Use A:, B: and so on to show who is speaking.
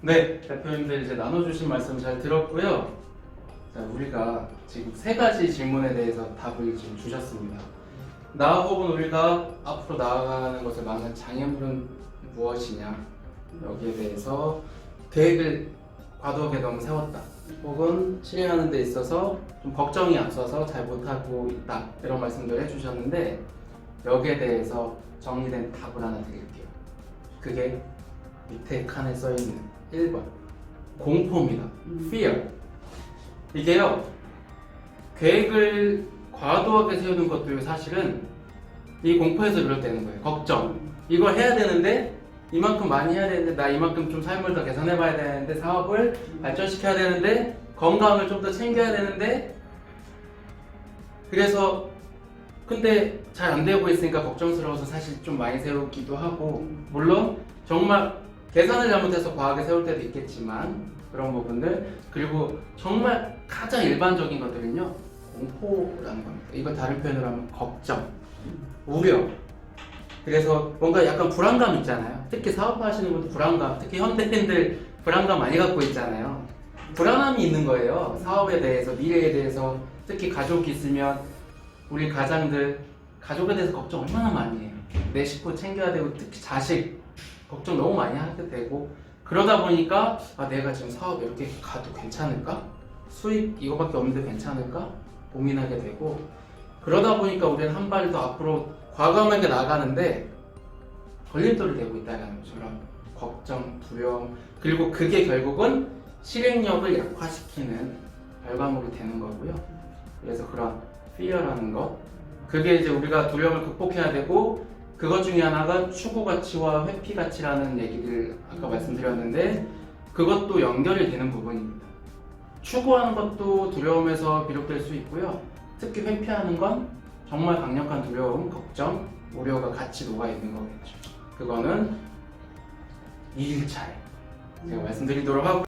A: 네, 대표님들 이제 나눠주신 말씀 잘 들었고요. 자, 우리가 지금 세 가지 질문에 대해서 답을 지금 주셨습니다. 나 혹은 우리가 앞으로 나아가는 것을 막는 장애물은 무엇이냐? 여기에 대해서 계획을 과도하게 너무 세웠다. 혹은 실행하는 데 있어서 좀 걱정이 앞서서 잘 못하고 있다. 이런 말씀들 해주셨는데 여기에 대해서 정리된 답을 하나 드릴게요. 그게 밑에 칸에 써 있는 1번 공포입니다. fear. 이게요 계획을 과도하게 세우는 것도 사실은 이 공포에서 비롯되는 거예요. 걱정. 이걸 해야 되는데 이만큼 많이 해야 되는데 나 이만큼 좀 삶을 더 개선해봐야 되는데 사업을 발전시켜야 되는데 건강을 좀 더 챙겨야 되는데 그래서 근데 잘 안 되고 있으니까 걱정스러워서 사실 좀 많이 세우기도 하고 물론 정말 계산을 잘못해서 과하게 세울 때도 있겠지만 그런 부분들. 그리고 정말 가장 일반적인 것들은요 공포라는 겁니다. 이거 다른 표현으로 하면 걱정 우려. 그래서 뭔가 약간 불안감 있잖아요. 특히 사업하시는 분들 불안감 특히 현대인들 불안감 많이 갖고 있잖아요. 불안함이 있는 거예요. 사업에 대해서 미래에 대해서. 특히 가족이 있으면 우리 가장들 가족에 대해서 걱정 얼마나 많이 해요. 내 식구 챙겨야 되고 특히 자식 걱정 너무 많이 하게 되고 그러다 보니까 아 내가 지금 사업 이렇게 가도 괜찮을까? 수익 이거밖에 없는데 괜찮을까? 고민하게 되고 그러다 보니까 우리는 한 발 더 앞으로 과감하게 나가는데 걸림돌이 되고 있다는 것처럼 걱정, 두려움 그리고 그게 결국은 실행력을 약화시키는 결과물이 되는 거고요. 그래서 그런 fear라는 것 그게 이제 우리가 두려움을 극복해야 되고 그것 중에 하나가 추구 가치와 회피 가치라는 얘기를 아까 말씀드렸는데 그것도 연결이 되는 부분입니다. 추구하는 것도 두려움에서 비롯될 수 있고요. 특히 회피하는 건 정말 강력한 두려움, 걱정, 우려가 같이 녹아 있는 거겠죠. 그거는 2일차에 제가 말씀드리도록 하고